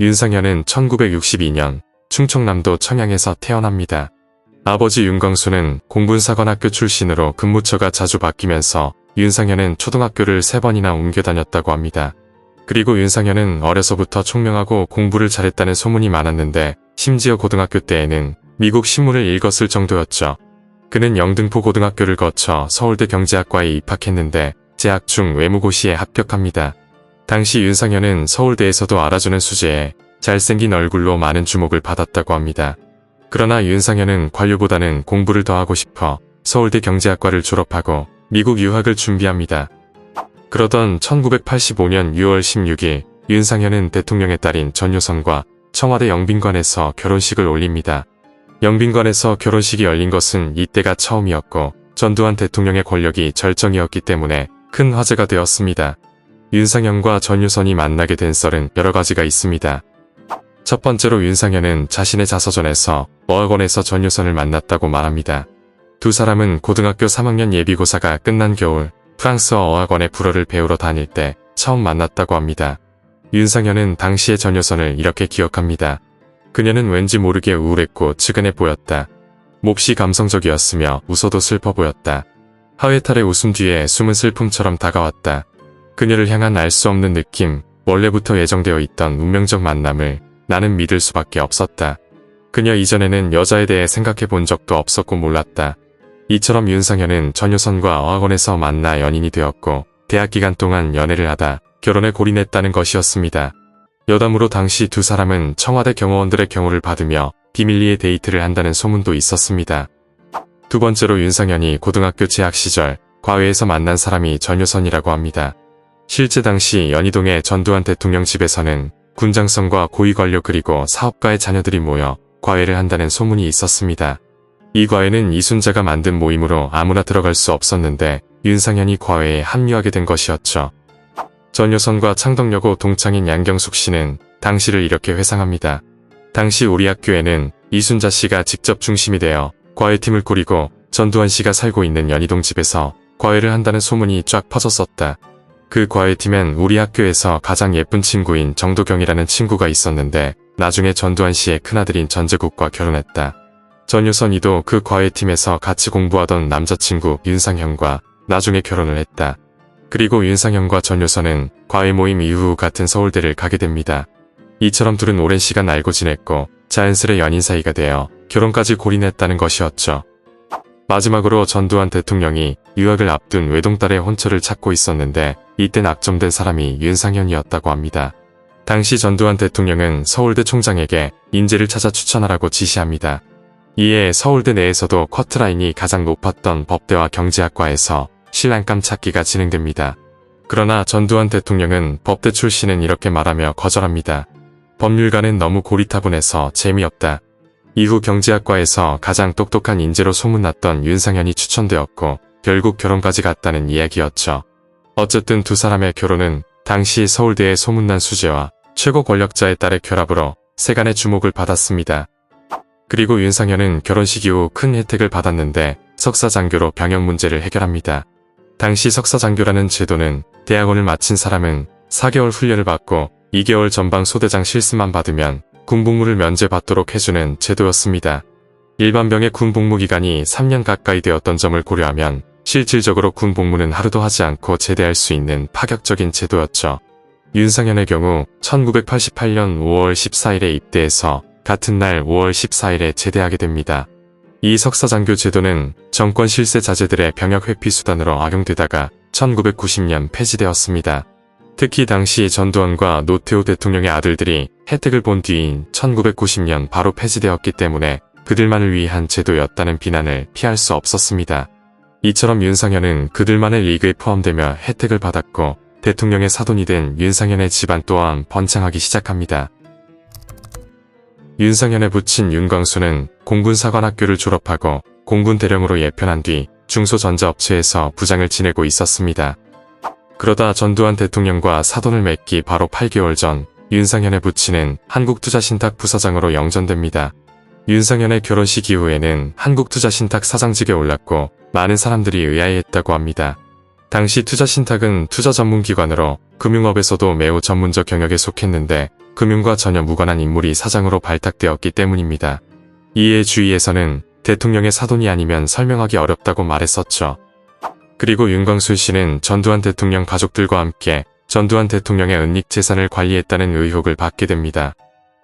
윤상현은 1962년 충청남도 청양에서 태어납니다. 아버지 윤광수는 공군사관학교 출신으로 근무처가 자주 바뀌면서 윤상현은 초등학교를 세 번이나 옮겨 다녔다고 합니다. 그리고 윤상현은 어려서부터 총명하고 공부를 잘했다는 소문이 많았는데 심지어 고등학교 때에는 미국 신문을 읽었을 정도였죠. 그는 영등포 고등학교를 거쳐 서울대 경제학과에 입학했는데 재학 중 외무고시에 합격합니다. 당시 윤상현은 서울대에서도 알아주는 수재에 잘생긴 얼굴로 많은 주목을 받았다고 합니다. 그러나 윤상현은 관료보다는 공부를 더 하고 싶어 서울대 경제학과를 졸업하고 미국 유학을 준비합니다. 그러던 1985년 6월 16일 윤상현은 대통령의 딸인 전효선과 청와대 영빈관에서 결혼식을 올립니다. 영빈관에서 결혼식이 열린 것은 이때가 처음이었고 전두환 대통령의 권력이 절정이었기 때문에 큰 화제가 되었습니다. 윤상현과 전유선이 만나게 된 썰은 여러 가지가 있습니다. 첫 번째로 윤상현은 자신의 자서전에서 어학원에서 전유선을 만났다고 말합니다. 두 사람은 고등학교 3학년 예비고사가 끝난 겨울 프랑스어 어학원에 불어를 배우러 다닐 때 처음 만났다고 합니다. 윤상현은 당시의 전유선을 이렇게 기억합니다. 그녀는 왠지 모르게 우울했고 측은해 보였다. 몹시 감성적이었으며 웃어도 슬퍼 보였다. 하회탈의 웃음 뒤에 숨은 슬픔처럼 다가왔다. 그녀를 향한 알 수 없는 느낌, 원래부터 예정되어 있던 운명적 만남을 나는 믿을 수밖에 없었다. 그녀 이전에는 여자에 대해 생각해 본 적도 없었고 몰랐다. 이처럼 윤상현은 전효선과 어학원에서 만나 연인이 되었고 대학 기간 동안 연애를 하다 결혼에 골인했다는 것이었습니다. 여담으로 당시 두 사람은 청와대 경호원들의 경호를 받으며 비밀리에 데이트를 한다는 소문도 있었습니다. 두 번째로 윤상현이 고등학교 재학 시절 과외에서 만난 사람이 전효선이라고 합니다. 실제 당시 연희동의 전두환 대통령 집에서는 군장성과 고위 관료 그리고 사업가의 자녀들이 모여 과외를 한다는 소문이 있었습니다. 이 과외는 이순자가 만든 모임으로 아무나 들어갈 수 없었는데 윤상현이 과외에 합류하게 된 것이었죠. 전효선과 창덕여고 동창인 양경숙 씨는 당시를 이렇게 회상합니다. 당시 우리 학교에는 이순자 씨가 직접 중심이 되어 과외팀을 꾸리고 전두환 씨가 살고 있는 연희동 집에서 과외를 한다는 소문이 쫙 퍼졌었다. 그 과외팀엔 우리 학교에서 가장 예쁜 친구인 정도경이라는 친구가 있었는데 나중에 전두환 씨의 큰아들인 전재국과 결혼했다. 전유선이도 그 과외팀에서 같이 공부하던 남자친구 윤상현과 나중에 결혼을 했다. 그리고 윤상현과 전유선은 과외 모임 이후 같은 서울대를 가게 됩니다. 이처럼 둘은 오랜 시간 알고 지냈고 자연스레 연인 사이가 되어 결혼까지 골인했다는 것이었죠. 마지막으로 전두환 대통령이 유학을 앞둔 외동딸의 혼처를 찾고 있었는데 이때 낙점된 사람이 윤상현이었다고 합니다. 당시 전두환 대통령은 서울대 총장에게 인재를 찾아 추천하라고 지시합니다. 이에 서울대 내에서도 커트라인이 가장 높았던 법대와 경제학과에서 신랑감 찾기가 진행됩니다. 그러나 전두환 대통령은 법대 출신은 이렇게 말하며 거절합니다. 법률가는 너무 고리타분해서 재미없다. 이후 경제학과에서 가장 똑똑한 인재로 소문났던 윤상현이 추천되었고 결국 결혼까지 갔다는 이야기였죠. 어쨌든 두 사람의 결혼은 당시 서울대의 소문난 수재와 최고 권력자의 딸의 결합으로 세간의 주목을 받았습니다. 그리고 윤상현은 결혼식 이후 큰 혜택을 받았는데 석사장교로 병역 문제를 해결합니다. 당시 석사장교라는 제도는 대학원을 마친 사람은 4개월 훈련을 받고 2개월 전방 소대장 실습만 받으면 군복무를 면제받도록 해주는 제도였습니다. 일반병의 군복무 기간이 3년 가까이 되었던 점을 고려하면 실질적으로 군복무는 하루도 하지 않고 제대할 수 있는 파격적인 제도였죠. 윤상현의 경우 1988년 5월 14일에 입대해서 같은 날 5월 14일에 제대하게 됩니다. 이 석사장교 제도는 정권 실세 자제들의 병역 회피 수단으로 악용되다가 1990년 폐지되었습니다. 특히 당시 전두환과 노태우 대통령의 아들들이 혜택을 본 뒤인 1990년 바로 폐지되었기 때문에 그들만을 위한 제도였다는 비난을 피할 수 없었습니다. 이처럼 윤상현은 그들만의 리그에 포함되며 혜택을 받았고 대통령의 사돈이 된 윤상현의 집안 또한 번창하기 시작합니다. 윤상현의 부친 윤광수는 공군사관학교를 졸업하고 공군 대령으로 예편한 뒤 중소전자업체에서 부장을 지내고 있었습니다. 그러다 전두환 대통령과 사돈을 맺기 바로 8개월 전 윤상현의 부친은 한국투자신탁 부사장으로 영전됩니다. 윤상현의 결혼식 이후에는 한국투자신탁 사장직에 올랐고 많은 사람들이 의아해했다고 합니다. 당시 투자신탁은 투자 전문기관으로 금융업에서도 매우 전문적 경역에 속했는데 금융과 전혀 무관한 인물이 사장으로 발탁되었기 때문입니다. 이에 주위에서는 대통령의 사돈이 아니면 설명하기 어렵다고 말했었죠. 그리고 윤광순 씨는 전두환 대통령 가족들과 함께 전두환 대통령의 은닉 재산을 관리했다는 의혹을 받게 됩니다.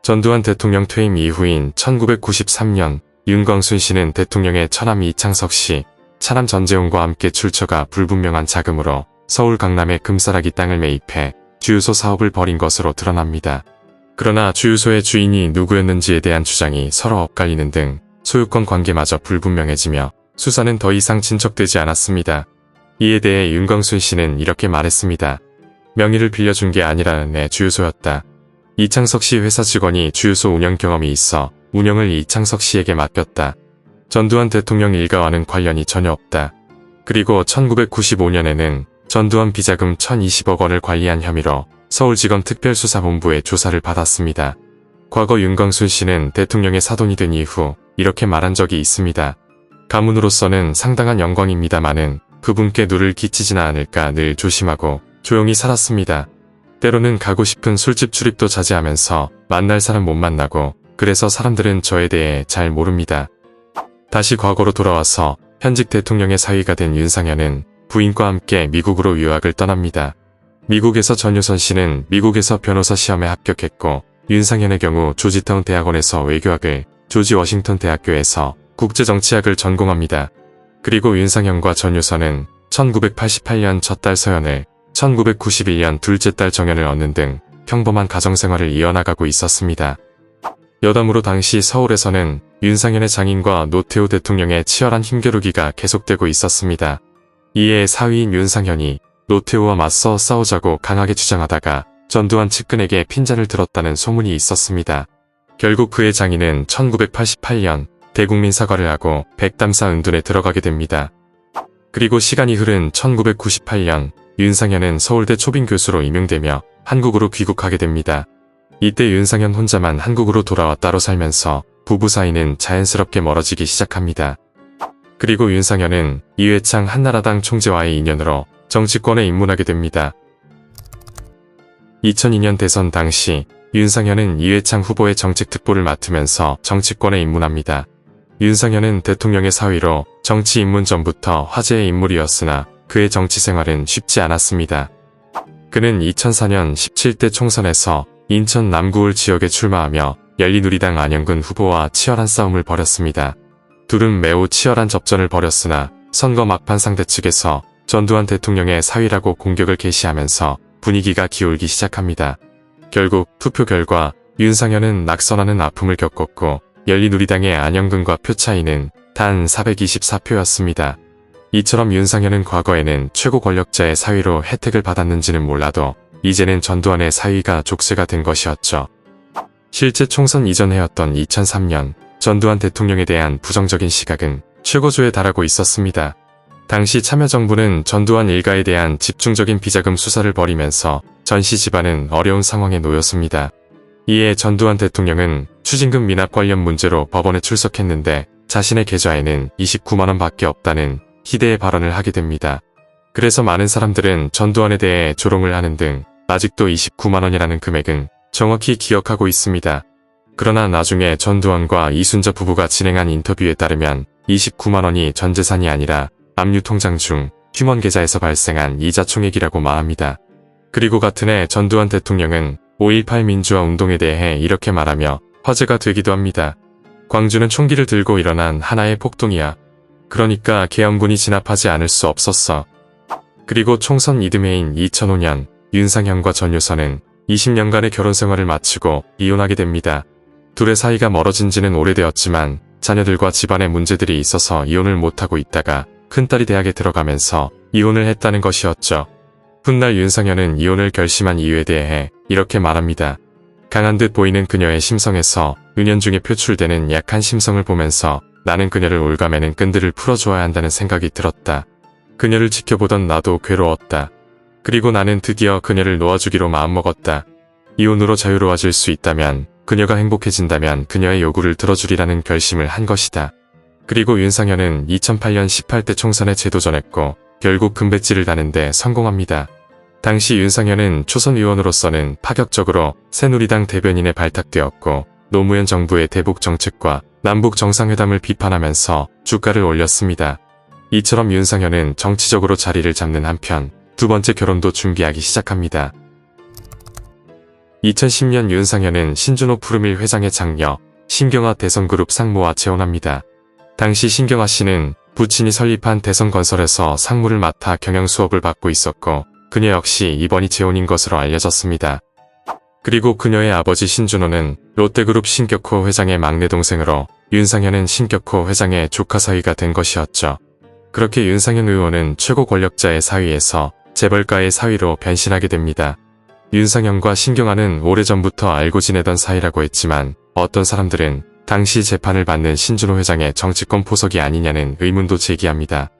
전두환 대통령 퇴임 이후인 1993년 윤광순 씨는 대통령의 처남 이창석 씨, 차남 전재훈과 함께 출처가 불분명한 자금으로 서울 강남의 금싸라기 땅을 매입해 주유소 사업을 벌인 것으로 드러납니다. 그러나 주유소의 주인이 누구였는지에 대한 주장이 서로 엇갈리는 등 소유권 관계마저 불분명해지며 수사는 더 이상 진척되지 않았습니다. 이에 대해 윤광순 씨는 이렇게 말했습니다. 명의를 빌려준 게 아니라 내 주유소였다. 이창석 씨 회사 직원이 주유소 운영 경험이 있어 운영을 이창석 씨에게 맡겼다. 전두환 대통령 일가와는 관련이 전혀 없다. 그리고 1995년에는 전두환 비자금 1020억 원을 관리한 혐의로 서울지검 특별수사본부에 조사를 받았습니다. 과거 윤광순 씨는 대통령의 사돈이 된 이후 이렇게 말한 적이 있습니다. 가문으로서는 상당한 영광입니다마는 그분께 누를 끼치지는 않을까 늘 조심하고 조용히 살았습니다. 때로는 가고 싶은 술집 출입도 자제하면서 만날 사람 못 만나고 그래서 사람들은 저에 대해 잘 모릅니다. 다시 과거로 돌아와서 현직 대통령의 사위가 된 윤상현은 부인과 함께 미국으로 유학을 떠납니다. 미국에서 전유선 씨는 미국에서 변호사 시험에 합격했고 윤상현의 경우 조지타운 대학원에서 외교학을 조지 워싱턴 대학교에서 국제정치학을 전공합니다. 그리고 윤상현과 전유선은 1988년 첫 딸 서연을 1991년 둘째 딸 정연을 얻는 등 평범한 가정생활을 이어나가고 있었습니다. 여담으로 당시 서울에서는 윤상현의 장인과 노태우 대통령의 치열한 힘겨루기가 계속되고 있었습니다. 이에 사위인 윤상현이 노태우와 맞서 싸우자고 강하게 주장하다가 전두환 측근에게 핀잔을 들었다는 소문이 있었습니다. 결국 그의 장인은 1988년 대국민 사과를 하고 백담사 은둔에 들어가게 됩니다. 그리고 시간이 흐른 1998년 윤상현은 서울대 초빙 교수로 임용되며 한국으로 귀국하게 됩니다. 이때 윤상현 혼자만 한국으로 돌아와 따로 살면서 부부 사이는 자연스럽게 멀어지기 시작합니다. 그리고 윤상현은 이회창 한나라당 총재와의 인연으로 정치권에 입문하게 됩니다. 2002년 대선 당시 윤상현은 이회창 후보의 정책특보를 맡으면서 정치권에 입문합니다. 윤상현은 대통령의 사위로 정치 입문 전부터 화제의 인물이었으나 그의 정치 생활은 쉽지 않았습니다. 그는 2004년 17대 총선에서 인천 남구을 지역에 출마하며 열린우리당 안영근 후보와 치열한 싸움을 벌였습니다. 둘은 매우 치열한 접전을 벌였으나 선거 막판 상대 측에서 전두환 대통령의 사위라고 공격을 개시하면서 분위기가 기울기 시작합니다. 결국 투표 결과 윤상현은 낙선하는 아픔을 겪었고 열린우리당의 안영근과 표 차이는 단 424표였습니다. 이처럼 윤상현은 과거에는 최고 권력자의 사위로 혜택을 받았는지는 몰라도 이제는 전두환의 사위가 족쇄가 된 것이었죠. 실제 총선 이전 해였던 2003년 전두환 대통령에 대한 부정적인 시각은 최고조에 달하고 있었습니다. 당시 참여정부는 전두환 일가에 대한 집중적인 비자금 수사를 벌이면서 전시 집안은 어려운 상황에 놓였습니다. 이에 전두환 대통령은 추징금 미납 관련 문제로 법원에 출석했는데 자신의 계좌에는 29만원 밖에 없다는 희대의 발언을 하게 됩니다. 그래서 많은 사람들은 전두환에 대해 조롱을 하는 등 아직도 29만원이라는 금액은 정확히 기억하고 있습니다. 그러나 나중에 전두환과 이순자 부부가 진행한 인터뷰에 따르면 29만원이 전 재산이 아니라 압류 통장 중 휴먼 계좌에서 발생한 이자 총액이라고 말합니다. 그리고 같은 해 전두환 대통령은 5.18 민주화 운동에 대해 이렇게 말하며 화제가 되기도 합니다. 광주는 총기를 들고 일어난 하나의 폭동이야. 그러니까 계엄군이 진압하지 않을 수 없었어. 그리고 총선 이듬해인 2005년 윤상현과 전유선은 20년간의 결혼 생활을 마치고 이혼하게 됩니다. 둘의 사이가 멀어진 지는 오래되었지만 자녀들과 집안의 문제들이 있어서 이혼을 못하고 있다가 큰딸이 대학에 들어가면서 이혼을 했다는 것이었죠. 훗날 윤상현은 이혼을 결심한 이유에 대해 이렇게 말합니다. 강한 듯 보이는 그녀의 심성에서 은연중에 표출되는 약한 심성을 보면서 나는 그녀를 올가매는 끈들을 풀어줘야 한다는 생각이 들었다. 그녀를 지켜보던 나도 괴로웠다. 그리고 나는 드디어 그녀를 놓아주기로 마음먹었다. 이혼으로 자유로워질 수 있다면 그녀가 행복해진다면 그녀의 요구를 들어주리라는 결심을 한 것이다. 그리고 윤상현은 2008년 18대 총선에 재도전했고 결국 금배지를 다는데 성공합니다. 당시 윤상현은 초선 의원으로서는 파격적으로 새누리당 대변인에 발탁되었고 노무현 정부의 대북 정책과 남북 정상회담을 비판하면서 주가를 올렸습니다. 이처럼 윤상현은 정치적으로 자리를 잡는 한편 두 번째 결혼도 준비하기 시작합니다. 2010년 윤상현은 신준호 푸르밀 회장의 장녀 신경화 대선그룹 상무와 재혼합니다. 당시 신경화 씨는 부친이 설립한 대선건설에서 상무를 맡아 경영 수업을 받고 있었고 그녀 역시 이번이 재혼인 것으로 알려졌습니다. 그리고 그녀의 아버지 신준호는 롯데그룹 신격호 회장의 막내 동생으로 윤상현은 신격호 회장의 조카 사위가 된 것이었죠. 그렇게 윤상현 의원은 최고 권력자의 사위에서 재벌가의 사위로 변신하게 됩니다. 윤상현과 신경아는 오래전부터 알고 지내던 사이라고 했지만 어떤 사람들은 당시 재판을 받는 신준호 회장의 정치권 포석이 아니냐는 의문도 제기합니다.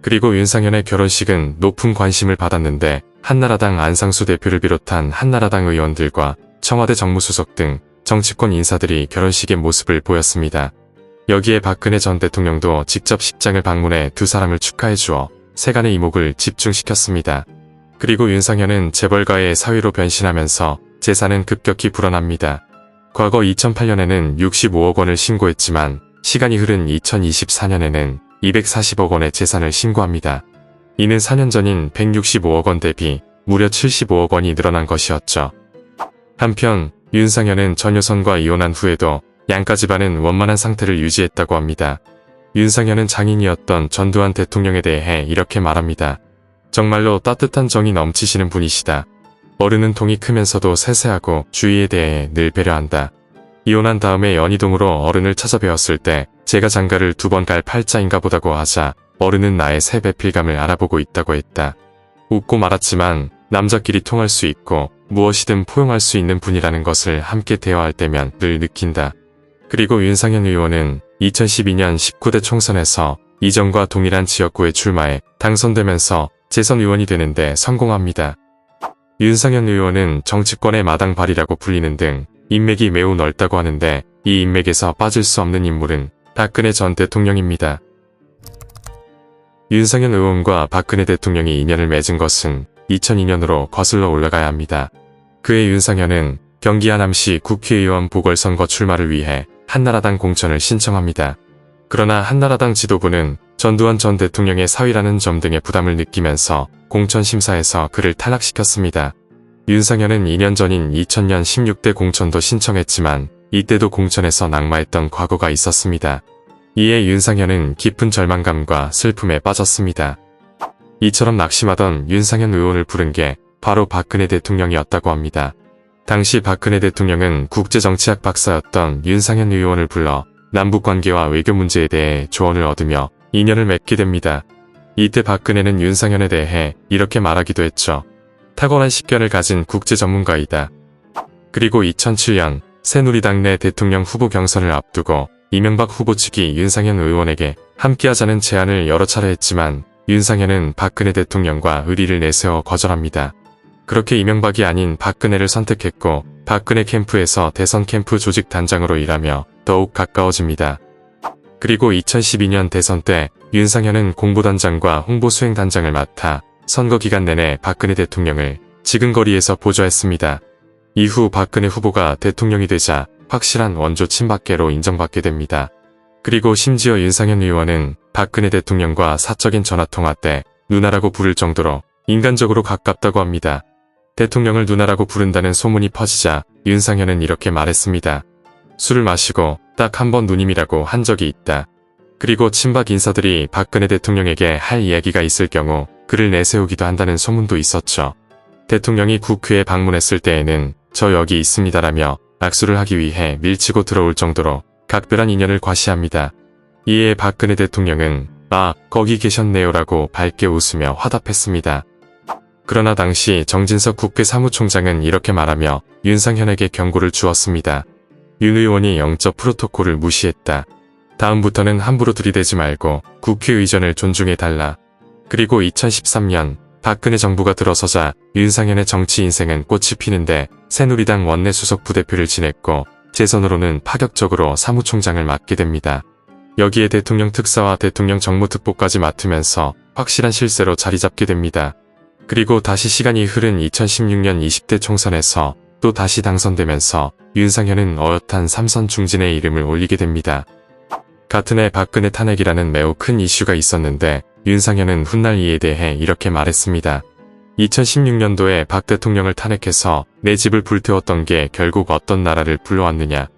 그리고 윤상현의 결혼식은 높은 관심을 받았는데 한나라당 안상수 대표를 비롯한 한나라당 의원들과 청와대 정무수석 등 정치권 인사들이 결혼식의 모습을 보였습니다. 여기에 박근혜 전 대통령도 직접 식장을 방문해 두 사람을 축하해 주어 세간의 이목을 집중시켰습니다. 그리고 윤상현은 재벌가의 사위로 변신하면서 재산은 급격히 불어납니다. 과거 2008년에는 65억 원을 신고했지만 시간이 흐른 2024년에는 240억 원의 재산을 신고합니다. 이는 4년 전인 165억 원 대비 무려 75억 원이 늘어난 것이었죠. 한편 윤상현은 전효선과 이혼한 후에도 양가 집안은 원만한 상태를 유지했다고 합니다. 윤상현은 장인이었던 전두환 대통령에 대해 이렇게 말합니다. 정말로 따뜻한 정이 넘치시는 분이시다. 어른은 통이 크면서도 세세하고 주위에 대해 늘 배려한다. 이혼한 다음에 연희동으로 어른을 찾아뵈었을 때 제가 장가를 두 번 갈 팔자인가 보다고 하자 어른은 나의 새 배필감을 알아보고 있다고 했다. 웃고 말았지만 남자끼리 통할 수 있고 무엇이든 포용할 수 있는 분이라는 것을 함께 대화할 때면 늘 느낀다. 그리고 윤상현 의원은 2012년 19대 총선에서 이전과 동일한 지역구에 출마해 당선되면서 재선 의원이 되는데 성공합니다. 윤상현 의원은 정치권의 마당발이라고 불리는 등 인맥이 매우 넓다고 하는데 이 인맥에서 빠질 수 없는 인물은 박근혜 전 대통령입니다. 윤상현 의원과 박근혜 대통령이 인연을 맺은 것은 2002년으로 거슬러 올라가야 합니다. 그해 윤상현은 경기 하남시 국회의원 보궐선거 출마를 위해 한나라당 공천을 신청합니다. 그러나 한나라당 지도부는 전두환 전 대통령의 사위라는 점 등의 부담을 느끼면서 공천 심사에서 그를 탈락시켰습니다. 윤상현은 2년 전인 2000년 16대 공천도 신청했지만 이때도 공천에서 낙마했던 과거가 있었습니다. 이에 윤상현은 깊은 절망감과 슬픔에 빠졌습니다. 이처럼 낙심하던 윤상현 의원을 부른 게 바로 박근혜 대통령이었다고 합니다. 당시 박근혜 대통령은 국제정치학 박사였던 윤상현 의원을 불러 남북관계와 외교 문제에 대해 조언을 얻으며 인연을 맺게 됩니다. 이때 박근혜는 윤상현에 대해 이렇게 말하기도 했죠. 탁월한 식견을 가진 국제 전문가이다. 그리고 2007년 새누리당 내 대통령 후보 경선을 앞두고 이명박 후보 측이 윤상현 의원에게 함께하자는 제안을 여러 차례 했지만 윤상현은 박근혜 대통령과 의리를 내세워 거절합니다. 그렇게 이명박이 아닌 박근혜를 선택했고 박근혜 캠프에서 대선 캠프 조직 단장으로 일하며 더욱 가까워집니다. 그리고 2012년 대선 때 윤상현은 공보단장과 홍보수행단장을 맡아 선거 기간 내내 박근혜 대통령을 지근거리에서 보좌했습니다. 이후 박근혜 후보가 대통령이 되자 확실한 원조 친박계로 인정받게 됩니다. 그리고 심지어 윤상현 의원은 박근혜 대통령과 사적인 전화통화 때 누나라고 부를 정도로 인간적으로 가깝다고 합니다. 대통령을 누나라고 부른다는 소문이 퍼지자 윤상현은 이렇게 말했습니다. 술을 마시고 딱 한 번 누님이라고 한 적이 있다. 그리고 친박 인사들이 박근혜 대통령에게 할 이야기가 있을 경우 그를 내세우기도 한다는 소문도 있었죠. 대통령이 국회에 방문했을 때에는 저 여기 있습니다라며 악수를 하기 위해 밀치고 들어올 정도로 각별한 인연을 과시합니다. 이에 박근혜 대통령은 아, 거기 계셨네요라고 밝게 웃으며 화답했습니다. 그러나 당시 정진석 국회 사무총장은 이렇게 말하며 윤상현에게 경고를 주었습니다. 윤 의원이 영적 프로토콜을 무시했다. 다음부터는 함부로 들이대지 말고 국회 의전을 존중해달라. 그리고 2013년 박근혜 정부가 들어서자 윤상현의 정치 인생은 꽃이 피는데 새누리당 원내수석 부대표를 지냈고 재선으로는 파격적으로 사무총장을 맡게 됩니다. 여기에 대통령 특사와 대통령 정무특보까지 맡으면서 확실한 실세로 자리 잡게 됩니다. 그리고 다시 시간이 흐른 2016년 20대 총선에서 또 다시 당선되면서 윤상현은 어엿한 삼선 중진의 이름을 올리게 됩니다. 같은 해 박근혜 탄핵이라는 매우 큰 이슈가 있었는데 윤상현은 훗날 이에 대해 이렇게 말했습니다. 2016년도에 박 대통령을 탄핵해서 내 집을 불태웠던 게 결국 어떤 나라를 불러왔느냐.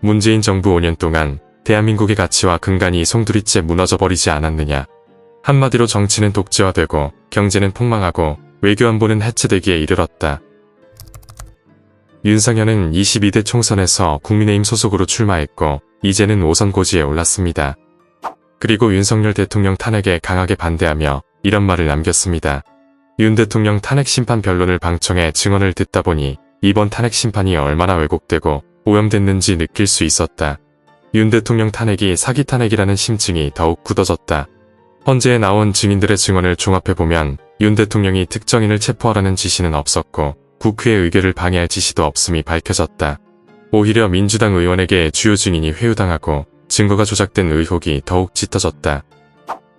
문재인 정부 5년 동안 대한민국의 가치와 근간이 송두리째 무너져 버리지 않았느냐. 한마디로 정치는 독재화되고 경제는 폭망하고 외교안보는 해체되기에 이르렀다. 윤상현은 22대 총선에서 국민의힘 소속으로 출마했고 이제는 5선 고지에 올랐습니다. 그리고 윤석열 대통령 탄핵에 강하게 반대하며 이런 말을 남겼습니다. 윤 대통령 탄핵 심판 변론을 방청해 증언을 듣다 보니 이번 탄핵 심판이 얼마나 왜곡되고 오염됐는지 느낄 수 있었다. 윤 대통령 탄핵이 사기 탄핵이라는 심증이 더욱 굳어졌다. 헌재에 나온 증인들의 증언을 종합해보면 윤 대통령이 특정인을 체포하라는 지시는 없었고 국회의 의결을 방해할 지시도 없음이 밝혀졌다. 오히려 민주당 의원에게 주요 증인이 회유당하고 증거가 조작된 의혹이 더욱 짙어졌다.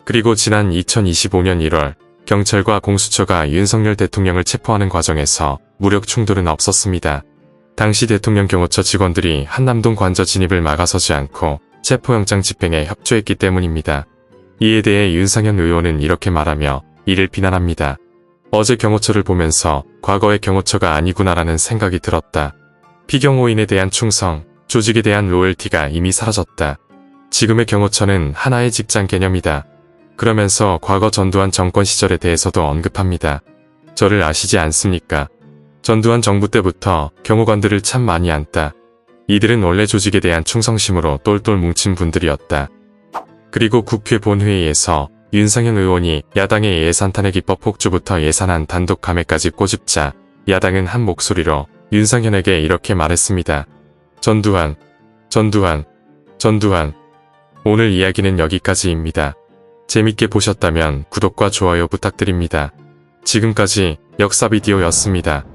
그리고 지난 2025년 1월 경찰과 공수처가 윤석열 대통령을 체포하는 과정에서 무력 충돌은 없었습니다. 당시 대통령 경호처 직원들이 한남동 관저 진입을 막아서지 않고 체포영장 집행에 협조했기 때문입니다. 이에 대해 윤상현 의원은 이렇게 말하며 이를 비난합니다. 어제 경호처를 보면서 과거의 경호처가 아니구나라는 생각이 들었다. 피경호인에 대한 충성, 조직에 대한 로열티가 이미 사라졌다. 지금의 경호처는 하나의 직장 개념이다. 그러면서 과거 전두환 정권 시절에 대해서도 언급합니다. 저를 아시지 않습니까? 전두환 정부 때부터 경호관들을 참 많이 안다. 이들은 원래 조직에 대한 충성심으로 똘똘 뭉친 분들이었다. 그리고 국회 본회의에서 윤상현 의원이 야당의 예산 탄핵 입법 폭주부터 예산안 단독 감회까지 꼬집자 야당은 한 목소리로 윤상현에게 이렇게 말했습니다. 전두환, 전두환, 전두환. 오늘 이야기는 여기까지입니다. 재밌게 보셨다면 구독과 좋아요 부탁드립니다. 지금까지 역사 비디오였습니다.